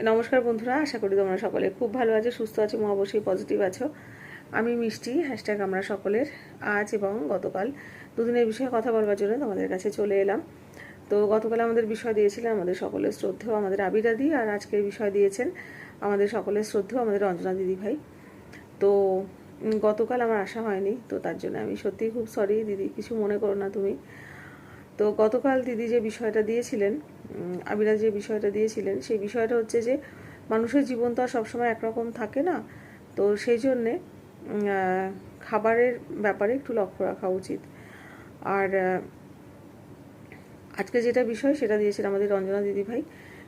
নমস্কার বন্ধুরা, আশা করি তোমরা সকলে খুব ভালো আছো, সুস্থ আছো এবং অবশ্যই পজিটিভ আছো। আমি মিষ্টি হ্যাশট্যাগ আমরা সকলের, আজ এবং গতকাল দুদিনের বিষয়ে কথা বলবার জন্য তোমাদের কাছে চলে এলাম। তো গতকাল আমাদের বিষয় দিয়েছিলেন আমাদের সকলের শ্রদ্ধেয় আমাদের আবিরাদি আর আজকের বিষয় দিয়েছেন আমাদের সকলের শ্রদ্ধেয় আমাদের অঞ্জনা দিদি ভাই। তো গতকাল আমার আসা হয়নি, তো তার জন্য আমি সত্যিই খুব সরি দিদি, কিছু মনে করো না তুমি। তো গতকাল দিদি যে বিষয়টা দিয়েছিলেন আবিরা যে বিষয়টা দিয়েছিলেন, সেই বিষয়টা হচ্ছে যে মানুষের জীবন তো আর সবসময় একরকম থাকে না। তো সেই জন্যে খাবারের ব্যাপারে একটু লক্ষ্য রাখা উচিত। আর আজকে যেটা বিষয় সেটা দিয়েছেন আমাদের রঞ্জনা দিদিভাই।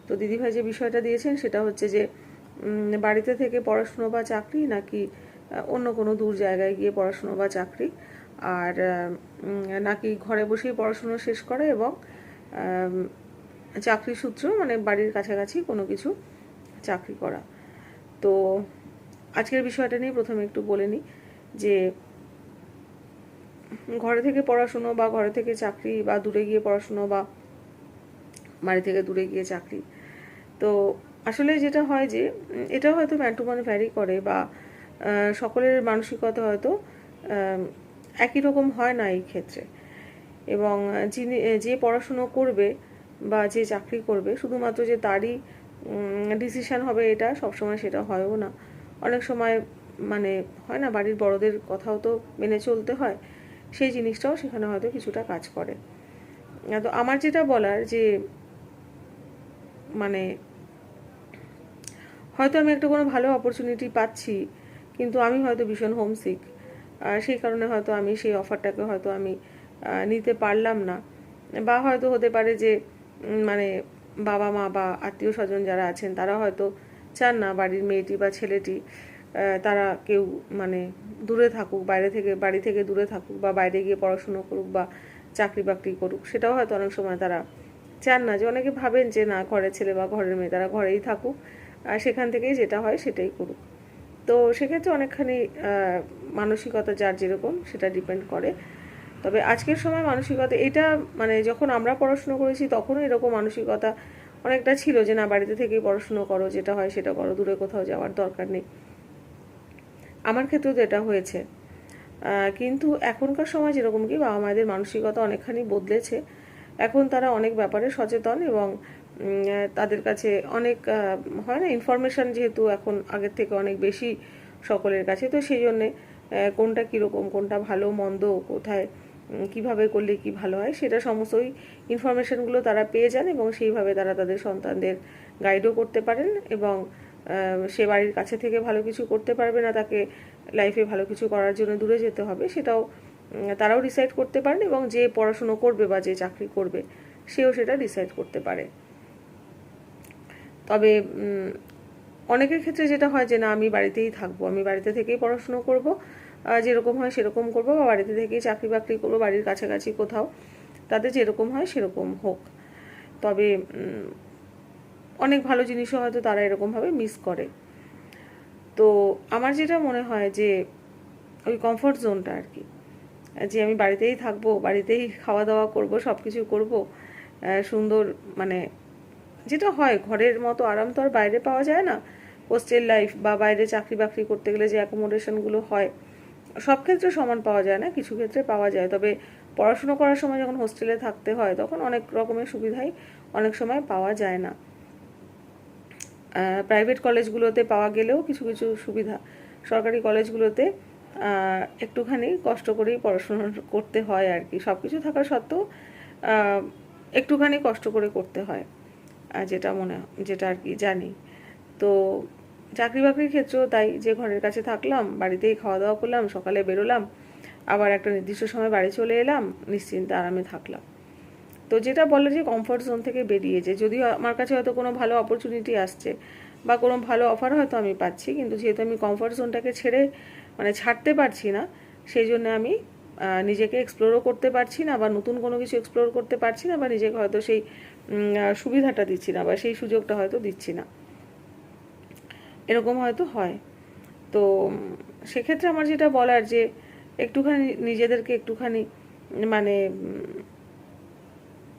তো দিদিভাই যে বিষয়টা দিয়েছেন সেটা হচ্ছে যে বাড়িতে থেকে পড়াশুনো বা চাকরি নাকি অন্য কোনো দূর জায়গায় গিয়ে পড়াশুনো বা চাকরি? আর নাকি ঘরে বসেই পড়াশুনো শেষ করে এবং চাকরি সূত্র মানে বাড়ির কাছাকাছি কোনো কিছু চাকরি করা। তো আজকের বিষয়টা নিয়ে প্রথমে একটু বলে নিই যে, ঘরে থেকে পড়াশুনো বা ঘরে থেকে চাকরি বা দূরে গিয়ে পড়াশুনো বা বাড়ি থেকে দূরে গিয়ে চাকরি। তো আসলে যেটা হয় যে এটা হয়তো ম্যান টু ম্যান ভ্যারি করে বা সকলের মানসিকতা হয়তো একই রকম হয় না এই ক্ষেত্রে। এবং যিনি, যে পড়াশুনো করবে বা যে চাকরি করবে, শুধুমাত্র যে তারই ডিসিশন হবে এটা, সবসময় সেটা হয়ও না। অনেক সময় মানে হয় না, বাড়ির বড়দের কথাও তো মেনে চলতে হয়, সেই জিনিসটাও সেখানে হয়তো কিছুটা কাজ করে। তো আমার যেটা বলার যে মানে হয়তো আমি একটা কোনো ভালো অপরচুনিটি পাচ্ছি, কিন্তু আমি হয়তো ভীষণ হোমসিক সেই কারণে হয়তো আমি সেই অফারটাকে হয়তো আমি নিতে পারলাম না। বা হয়তো হতে পারে যে মানে বাবা মা বা আত্মীয় স্বজন যারা আছেন, তারা হয়তো চান না বাড়ির মেয়েটি বা ছেলেটি তারা কেউ মানে দূরে থাকুক, বাইরে থেকে, বাড়ি থেকে দূরে থাকুক বা বাইরে গিয়ে পড়াশুনো করুক বা চাকরি বাকরি করুক, সেটাও হয়তো অনেক সময় তারা চান না। যে অনেকে ভাবেন যে না, ঘরের ছেলে বা ঘরের মেয়ে তারা ঘরেই থাকুক, আর সেখান থেকেই যেটা হয় সেটাই করুক। তো সেক্ষেত্রে অনেকখানি মানসিকতা যার যেরকম, সেটা ডিপেন্ড করে। তবে আজকের সময় মানসিকতা, এটা মানে যখন আমরা পড়াশুনো করেছি, তখনও এরকম মানসিকতা অনেকটা ছিল যে, না, বাড়িতে থেকেই পড়াশুনো করো, যেটা হয় সেটা করো, দূরে কোথাও যাওয়ার দরকার নেই। আমার ক্ষেত্রেও তো এটা হয়েছে। কিন্তু এখনকার সময় যেরকম কি বাবা মায়েদের মানসিকতা অনেকখানি বদলেছে। এখন তারা অনেক ব্যাপারে সচেতন এবং তাদের কাছে অনেক হয় না ইনফরমেশন যেহেতু এখন আগের থেকে অনেক বেশি সকলের কাছে। তো সেই জন্যে কোনটা কীরকম, কোনটা ভালো, মন্দ, কোথায় কীভাবে করলে কি ভালো হয়, সেটা সমস্তই ইনফরমেশনগুলো তারা পেয়ে যান এবং সেইভাবে তারা তাদের সন্তানদের গাইডও করতে পারেন এবং সে বাড়ির কাছে থেকে ভালো কিছু করতে পারবে না, তাকে লাইফে ভালো কিছু করার জন্য দূরে যেতে হবে, সেটাও তারাও ডিসাইড করতে পারেন এবং যে পড়াশুনো করবে বা যে চাকরি করবে, সেও সেটা ডিসাইড করতে পারে। তবে অনেকের ক্ষেত্রে যেটা হয় যে, না, আমি বাড়িতেই থাকব, আমি বাড়িতে থেকেই পড়াশুনো করব যেরকম হয় সেরকম করব বা বাড়িতে থেকেই চাকরি বাকরি করব, বাড়ির কাছাকাছি কোথাও। তাদের যেরকম হয় সেরকম হোক। তবে অনেক ভালো জিনিসও হয়তো তারা এরকমভাবে মিস করে। তো আমার যেটা মনে হয় যে, ওই কমফর্ট জোনটা আর কি। যে, আমি বাড়িতেই থাকব, বাড়িতেই খাওয়া দাওয়া করব সব কিছু করব সুন্দর মানে যেটা হয়, ঘরের মতো আরাম তো আর বাইরে পাওয়া যায় না। হোস্টেল লাইফ বা বাইরে চাকরি বাকরি করতে গেলে যে অ্যাকোমোডেশনগুলো হয়, সব ক্ষেত্রে সমান পাওয়া যায় না, কিছু ক্ষেত্রে পাওয়া যায়। তবে পড়াশুনো করার সময় যখন হোস্টেলে থাকতে হয়, তখন অনেক রকমের সুবিধাই অনেক সময় পাওয়া যায় না। প্রাইভেট কলেজগুলোতে পাওয়া গেলেও কিছু কিছু সুবিধা। সরকারি কলেজগুলোতে একটুখানি কষ্ট করেই পড়াশোনা করতে হয় আর কি। সব কিছু থাকা সত্ত্বেও একটুখানি কষ্ট করে করতে হয়। যেটা মনে, যেটা আর কি জানি। তো চাকরি বাকরির ক্ষেত্রেও তাই, যে ঘরের কাছে থাকলাম, বাড়িতেই খাওয়া দাওয়া করলাম, সকালে বেরোলাম, আবার একটা নির্দিষ্ট সময় বাড়ি চলে এলাম, নিশ্চিন্তে আরামে থাকলাম। তো যেটা বলে যে কমফর্ট জোন থেকে বেরিয়ে যে, যদিও আমার কাছে হয়তো কোনো ভালো অপরচুনিটি আসছে, বা কোনো ভালো অফার হয়তো আমি পাচ্ছি, কিন্তু যেহেতু আমি কমফর্ট জোনটাকে ছেড়ে মানে ছাড়তে পারছি না, সেই জন্য আমি নিজেকে এক্সপ্লোরও করতে পারছি না, বা নতুন কোনো কিছু এক্সপ্লোর করতে পারছি না, বা নিজেকে হয়তো সেই সুবিধাটা দিচ্ছি না বা সেই সুযোগটা হয়তো দিচ্ছি না। এরকম হয়তো হয়। তো সেক্ষেত্রে আমার যেটা বলার যে, একটুখানি নিজেদেরকে একটুখানি মানে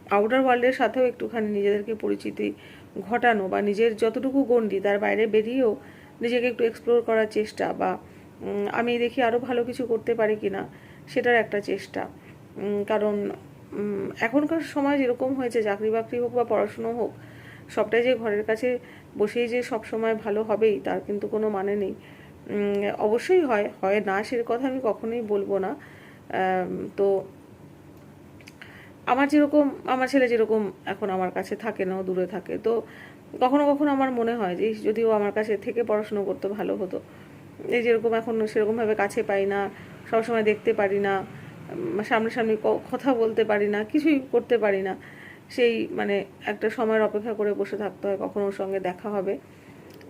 আউটার ওয়ার্ল্ডের সাথেও একটুখানি নিজেদেরকে পরিচিতি ঘটানো বা নিজের যতটুকু গণ্ডি তার বাইরে বেরিয়েও নিজেকে একটু এক্সপ্লোর করার চেষ্টা বা আমি দেখি আরও ভালো কিছু করতে পারি কি না সেটার একটা চেষ্টা। কারণ এখনকার সময় যেরকম হয়েছে চাকরি বাকরি হোক বা পড়াশুনো হোক সবটাই যে ঘরের কাছে বসেই যে সব সময় ভালো হবেই তার কিন্তু কোনো মানে নেই। অবশ্যই হয় হয় না সে কথা আমি কখনোই বলব না। তো আমার যেরকম আমার ছেলে যেরকম এখন আমার কাছে থাকে না দূরে থাকে তো কখনো কখনো আমার মনে হয় যে ইস, যদি ও আমার কাছে থেকে পড়াশুনো করতে ভালো হতো। এই যেরকম এখন সেরকমভাবে কাছে পাই না সবসময় দেখতে পারি না সামনাসামনি কথা বলতে পারি না, কিছুই করতে পারি না। সেই মানে একটা সময়ের অপেক্ষা করে বসে থাকতে হয়, কখনো ওর সঙ্গে দেখা হবে।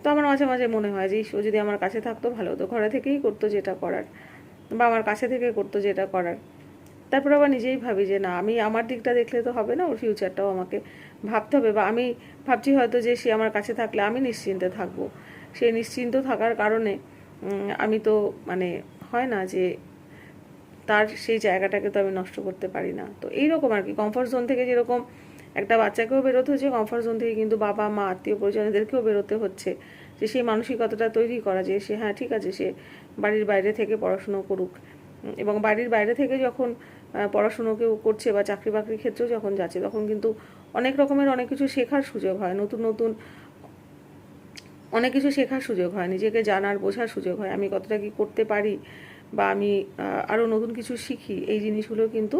তো আমার মাঝে মাঝে মনে হয় যে ও যদি আমার কাছে থাকতো ভালো হতো। ঘরে থেকেই করতো যেটা করার, বা আমার কাছে থেকে করতো যেটা করার। তারপর আবার নিজেই ভাবি যে, না, আমি আমার দিকটা দেখলে তো হবে না, ওর ফিউচারটাও আমাকে ভাবতে হবে। বা আমি ভাবছি হয়তো যে, সে আমার কাছে থাকলে আমি নিশ্চিন্তে থাকব। সেই নিশ্চিন্ত থাকার কারণে আমি তো মানে হয় না যে তার সেই জায়গাটাকে তো আমি নষ্ট করতে পারি না। তো এইরকম আর কি কমফর্ট জোন থেকে যেরকম একটা বাচ্চাকেও বেরোতে হচ্ছে কমফর্ট জোন থেকে কিন্তু বাবা, মা, আত্মীয় পরিজনদেরকেও বেরোতে হচ্ছে যে সেই মানসিকতাটা তৈরি করা যে সে হ্যাঁ ঠিক আছে, সে বাড়ির বাইরে থেকে পড়াশুনো করুক। এবং বাড়ির বাইরে থেকে যখন পড়াশুনো কেউ করছে বা চাকরি বাকরির ক্ষেত্রেও যখন যাচ্ছে, তখন কিন্তু অনেক রকমের অনেক কিছু শেখার সুযোগ হয়, নতুন নতুন অনেক কিছু শেখার সুযোগ হয়, নিজেকে জানার, বোঝার সুযোগ হয়, আমি কতটা কি করতে পারি বা আমি আরও নতুন কিছু শিখি, এই জিনিসগুলো কিন্তু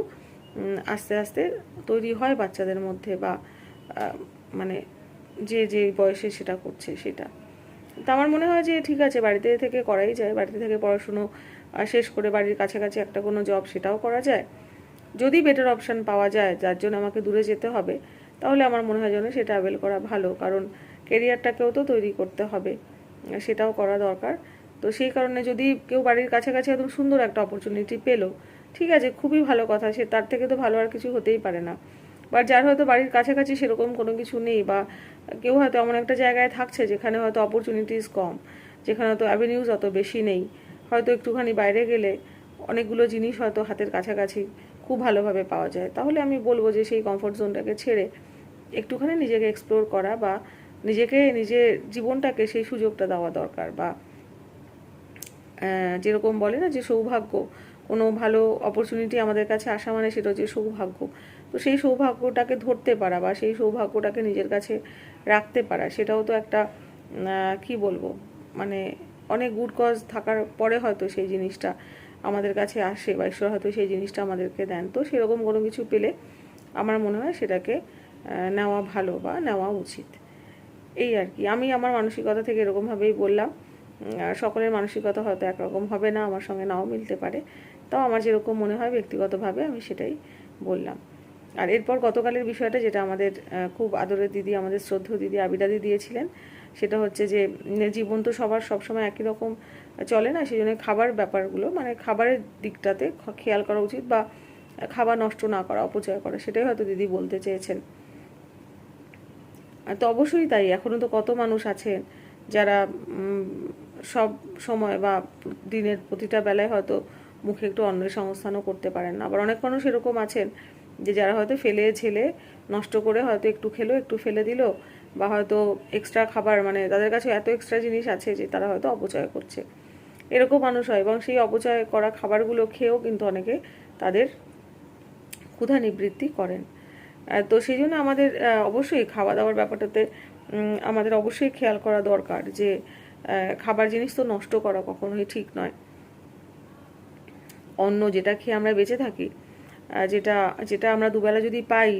আস্তে আস্তে তৈরি হয় বাচ্চাদের মধ্যে বা মানে যে যে বয়সে সেটা করছে সেটা। তো আমার মনে হয় যে ঠিক আছে, বাড়িতে থেকে করাই যায়, বাড়িতে থেকে পড়াশুনো শেষ করে বাড়ির কাছাকাছি একটা কোনো জব সেটাও করা যায়। যদি বেটার অপশান পাওয়া যায়, যার জন্য আমাকে দূরে যেতে হবে, তাহলে আমার মনে হয় যেন সেটা অ্যাভেল করা ভালো, কারণ কেরিয়ারটাকেও তো তৈরি করতে হবে, সেটাও করা দরকার। তো সেই কারণে যদি কেউ বাড়ির কাছাকাছি একদম সুন্দর একটা অপরচুনিটি পেল, ঠিক আছে, খুবই ভালো কথা, সে তার থেকে তো ভালো আর কিছু হতেই পারে না। বা যার হয়তো বাড়ির কাছাকাছি সেরকম কোনো কিছু নেই বা কেউ হয়তো এমন একটা জায়গায় থাকছে যেখানে হয়তো অপরচুনিটিস কম, যেখানে হয়তো অ্যাভিনিউজ অত বেশি নেই। হয়তো একটুখানি বাইরে গেলে অনেকগুলো জিনিস হয়তো হাতের কাছাকাছি খুব ভালোভাবে পাওয়া যায়। তাহলে আমি বলব যে সেই কমফোর্ট জোনটাকে ছেড়ে একটুখানি নিজেকে এক্সপ্লোর করা বা নিজেকে, নিজের জীবনটাকে সেই সুযোগটা দেওয়া দরকার বা যেরকম বলে না যে সৌভাগ্য, কোনো ভালো অপরচুনিটি আমাদের কাছে আসা মানে সেটা হচ্ছে সৌভাগ্য। তো সেই সৌভাগ্যটাকে ধরতে পারা বা সেই সৌভাগ্যটাকে নিজের কাছে রাখতে পারা, সেটাও তো একটা কি বলব মানে অনেক গুড কজ থাকার পরে হয়তো সেই জিনিসটা আমাদের কাছে আসে বা ঈশ্বর হয়তো সেই জিনিসটা আমাদেরকে দেন। তো সেরকম কোনো কিছু পেলে আমার মনে হয় সেটাকে নেওয়া ভালো বা নেওয়া উচিত। এই আর কি। আমি আমার মানসিকতা থেকে এরকমভাবেই বললাম। সকলের মানসিকতা হয়তো একরকম হবে না, আমার সঙ্গে নাও মিলতে পারে। তাও আমার যেরকম মনে হয় ব্যক্তিগতভাবে আমি সেটাই বললাম। আর এরপর গতকালের বিষয়টা যেটা আমাদের খুব আদরের দিদি, আমাদের শ্রদ্ধেয় দিদি আবিদাদি দিয়েছিলেন, সেটা হচ্ছে যে জীবন তো সবার সবসময় একই রকম চলে না, সেই জন্য খাবার ব্যাপারগুলো মানে খাবারের দিকটাতে খেয়াল করা উচিত বা খাবার নষ্ট না করা, অপচয় করা, সেটাই হয়তো দিদি বলতে চেয়েছেন। তো অবশ্যই তাই এখনও তো কত মানুষ আছেন যারা সব সময় বা দিনের প্রতিটা বেলায় হয়তো মুখে একটু অন্নের সংস্থানও করতে পারেন না। আবার অনেক মানুষ এরকম আছেন যে যারা হয়তো ফেলে ছেলে নষ্ট করে হয়তো একটু খেলো, একটু ফেলে দিল বা হয়তো এক্সট্রা খাবার মানে তাদের কাছে এত এক্সট্রা জিনিস আছে যে তারা হয়তো অপচয় করছে। এরকম মানুষ হয় এবং সেই অপচয় করা খাবারগুলো খেয়েও কিন্তু অনেকে তাদের ক্ষুধা নিবৃত্তি করেন। তো সেই জন্য আমাদের অবশ্যই খাওয়া দাওয়ার ব্যাপারটাতে আমাদের অবশ্যই খেয়াল করা দরকার যে খাবার জিনিস তো নষ্ট করা কখনোই ঠিক নয়। অন্ন যেটা খেয়ে আমরা বেঁচে থাকি যেটা যেটা আমরা দুবেলা যদি পাই,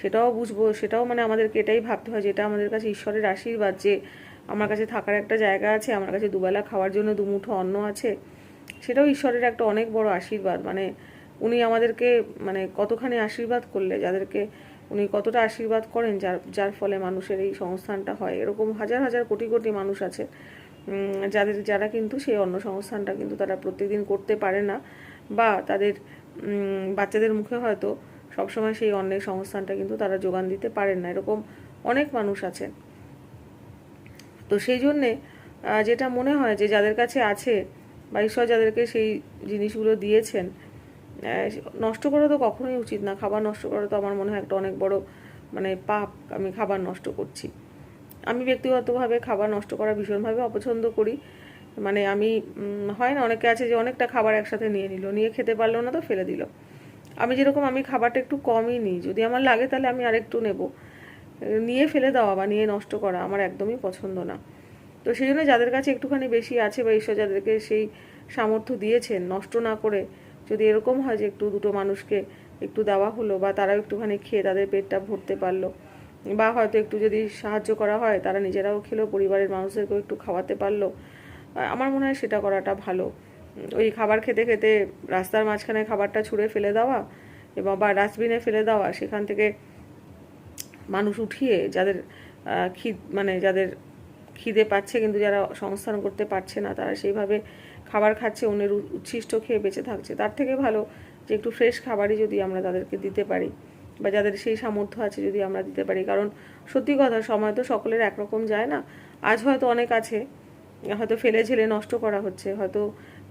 সেটাও বুঝব, সেটাও মানে আমাদেরকে এটাই ভাবতে হয়, যেটা আমাদের কাছে ঈশ্বরের আশীর্বাদ, যে আমার কাছে থাকার একটা জায়গা আছে, আমার কাছে দুবেলা খাওয়ার জন্য দুমুঠো অন্ন আছে, সেটাও ঈশ্বরের একটা অনেক বড় আশীর্বাদ। মানে উনি আমাদেরকে মানে কতখানি আশীর্বাদ করলে, যাদেরকে উনি কতটা আশীর্বাদ করেন, যার যার ফলে মানুষের এই সংস্থানটা হয়। এরকম হাজার হাজার কোটি কোটি মানুষ আছে যাদের, যারা কিন্তু সেই অন্ন সংস্থানটা কিন্তু তারা প্রত্যেকদিন করতে পারে না বা তাদের বাচ্চাদের মুখে হয়তো সবসময় সেই অন্নের সংস্থানটা কিন্তু তারা যোগান দিতে পারেন না। এরকম অনেক মানুষ আছেন। তো সেই জন্যে যেটা মনে হয় যে যাদের কাছে আছে বা ঈশ্বর যাদেরকে সেই জিনিসগুলো দিয়েছেন নষ্ট করা তো কখনোই উচিত না। খাবার নষ্ট করা তো আমার মনে হয় একটা অনেক বড় মানে পাপ। আমি খাবার নষ্ট করছি। আমি ব্যক্তিগতভাবে খাবার নষ্ট করা ভীষণভাবে অপছন্দ করি। মানে আমি হয় না, অনেকে আছে যে অনেকটা খাবার একসাথে নিয়ে নিল, নিয়ে খেতে পারল না তো ফেলে দিল। আমি যেরকম, আমি খাবারটা একটু কমই নিই, যদি আমার লাগে তাহলে আমি আরেকটু নেব। নিয়ে ফেলে দেওয়া বা নিয়ে নষ্ট করা আমার একদমই পছন্দ না। তো সেই জন্য যাদের কাছে একটুখানি বেশি আছে বা ঈশ্বর যাদেরকে সেই সামর্থ্য দিয়েছেন নষ্ট না করে, যদি এরকম হয় যে একটু দুটো মানুষকে একটু দেওয়া হলো বা তারাও একটুখানি খেয়ে তাদের পেটটা ভরতে পারল বা হয়তো একটু যদি সাহায্য করা হয়, তারা নিজেরাও খেলো, পরিবারের মানুষদেরকেও একটু খাওয়াতে পারল। আমার মনে হয় সেটা করাটা ভালো। ওই খাবার খেতে খেতে রাস্তার মাঝখানে খাবারটা ছুঁড়ে ফেলে দেওয়া এবং বা ডাস্টবিনে ফেলে দেওয়া, সেখান থেকে মানুষ উঠিয়ে যাদের খিদ মানে যাদের খিদে পাচ্ছে কিন্তু যারা সংস্থান করতে পারছে না, তারা সেইভাবে খাবার খাচ্ছে, অন্যের উচ্ছিষ্ট খেয়ে বেঁচে থাকছে। তার থেকে ভালো যে একটু ফ্রেশ খাবারই যদি আমরা তাদেরকে দিতে পারি। বা যাদের সেই সামর্থ্য আছে যদি আমরা দিতে পারি। কারণ সত্যি কথা, সময় তো সকলের একরকম যায় না। আজ হয়তো অনেক আছে, হয়তো ফেলে ঝেলে নষ্ট করা হচ্ছে। হয়তো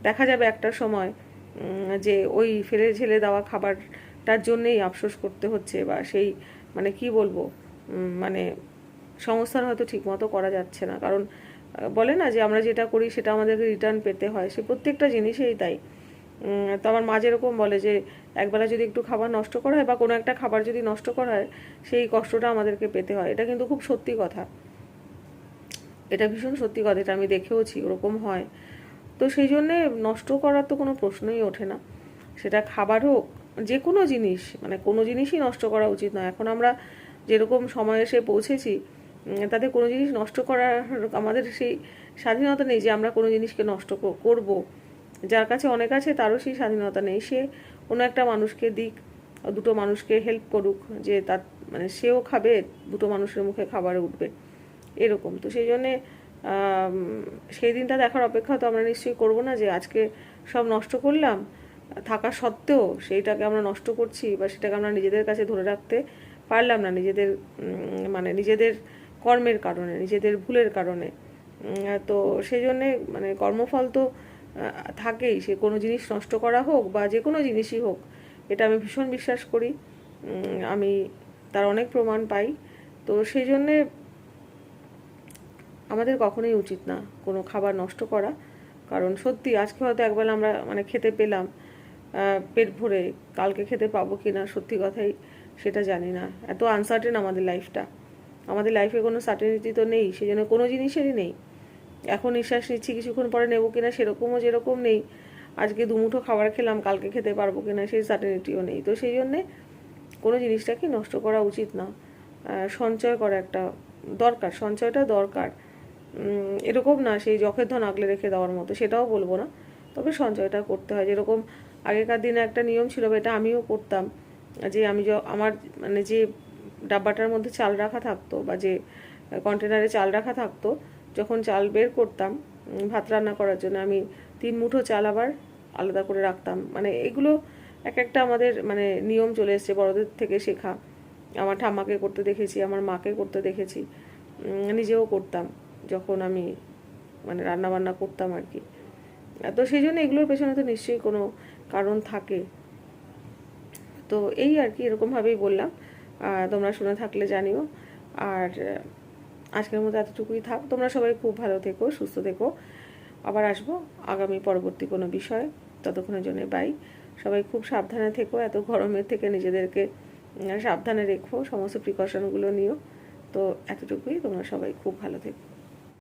দেখা যাবে একটা সময় যে ওই ফেলে ঝেলে দেওয়া খাবারটার জন্যেই আফসোস করতে হচ্ছে বা সেই মানে কি বলব মানে সংস্থান হয়তো ঠিকমতো করা যাচ্ছে না। কারণ বলে না যে আমরা যেটা করি সেটা আমাদেরকে রিটার্ন পেতে হয়। সে প্রত্যেকটা জিনিসেই তাই। তো আমার মা যেরকম বলে যে, একবেলা যদি একটু খাবার নষ্ট করা হয় বা কোনো একটা খাবার যদি নষ্ট করা হয়, সেই কষ্টটা আমাদেরকে পেতে হয়। এটা কিন্তু খুব সত্যি কথা। এটা ভীষণ সত্যি কথা, এটা আমি দেখেওছি, ওরকম হয়। তো সেই জন্যে নষ্ট করার তো কোনো প্রশ্নই ওঠে না। সেটা খাবার হোক যে কোনো জিনিস মানে কোনো জিনিসই নষ্ট করা উচিত নয়। এখন আমরা যেরকম সময় এসে পৌঁছেছি তাতে কোনো জিনিস নষ্ট করার আমাদের সেই স্বাধীনতা নেই যে, আমরা কোনো জিনিসকে নষ্ট কর- করব। যার কাছে অনেক আছে, তারও সেই স্বাধীনতা নেই। সে কোনো একটা মানুষকে দিক দুটো মানুষকে হেল্প করুক, যে তার মানে সেও খাবে, দুটো মানুষের মুখে খাবারে উঠবে। এরকম। তো সেই জন্যে সেই দিনটা দেখার অপেক্ষা তো আমরা নিশ্চয়ই করব না, যে আজকে সব নষ্ট করলাম, থাকা সত্ত্বেও সেইটাকে আমরা নষ্ট করছি, বা সেটাকে আমরা নিজেদের কাছে ধরে রাখতে পারলাম না, নিজেদের মানে নিজেদের কর্মের কারণে, নিজেদের ভুলের কারণে। তো সেই জন্যে মানে কর্মফল তো থাকেই। সে কোনো জিনিস নষ্ট করা হোক বা যে কোনো জিনিসই হোক, এটা আমি ভীষণ বিশ্বাস করি। আমি তার অনেক প্রমাণ পাই। তো সেই জন্যে আমাদের কখনোই উচিত না কোনো খাবার নষ্ট করা। কারণ সত্যি, আজকে হয়তো একবেলা আমরা মানে খেতে পেলাম পেট ভরে কালকে খেতে পাবো কি না, সত্যি কথাই সেটা জানি না। এত আনসার্টেন আমাদের লাইফটা আমাদের লাইফে কোনো সার্টেনিটি তো নেই সেই জন্য কোনো জিনিসেরই নেই। এখন নিঃশ্বাস নিচ্ছি, কিছুক্ষণ পরে নেব কিনা সেরকমও যেরকম নেই। আজকে দুমুঠো খাবার খেলাম, কালকে খেতে পারব কিনা সেই সার্টেনিটিও নেই। তো সেই জন্যে কোনো জিনিসটাকে নষ্ট করা উচিত না। সঞ্চয় করা একটা দরকার, সঞ্চয়টা দরকার। এরকম না সেই যখের ধন আগলে রেখে দেওয়ার মতো, সেটাও বলব না। তবে সঞ্চয়টা করতে হয়। যেরকম আগেকার দিনে একটা নিয়ম ছিল এটা আমিও করতাম, যে আমি আমার মানে যে ডাব্বাটার মধ্যে চাল রাখা থাকতো, বা যে কন্টেনারে চাল রাখা থাকতো যখন চাল বের করতাম ভাত রান্না করার জন্য আমি তিন মুঠো চাল আবার আলাদা করে রাখতাম। মানে এগুলো এক একটা আমাদের মানে নিয়ম চলে এসছে বড়দের থেকে শেখা। আমার ঠাম্মাকে করতে দেখেছি, আমার মাকে করতে দেখেছি নিজেও করতাম যখন আমি মানে রান্না বান্না করতাম আর কি। তো সেই জন্য এগুলোর পেছনে তো নিশ্চয়ই কোনো কারণ থাকে। তো এই আর কি এরকমভাবেই বললাম। তোমরা শুনে থাকলে জানিও। আর আজকের মতো এতটুকুই থাক। তোমরা সবাই খুব ভালো থেকো, সুস্থ থেকো। আবার আসব আগামী পরবর্তী কোনো বিষয়। ততক্ষণের জন্য বাই সবাই খুব সাবধানে থেকো, এত গরমের থেকে নিজেদেরকে সাবধানে রেখো, সমস্ত প্রিকশনগুলো নিও। তো এতটুকুই তোমরা সবাই খুব ভালো থেকো।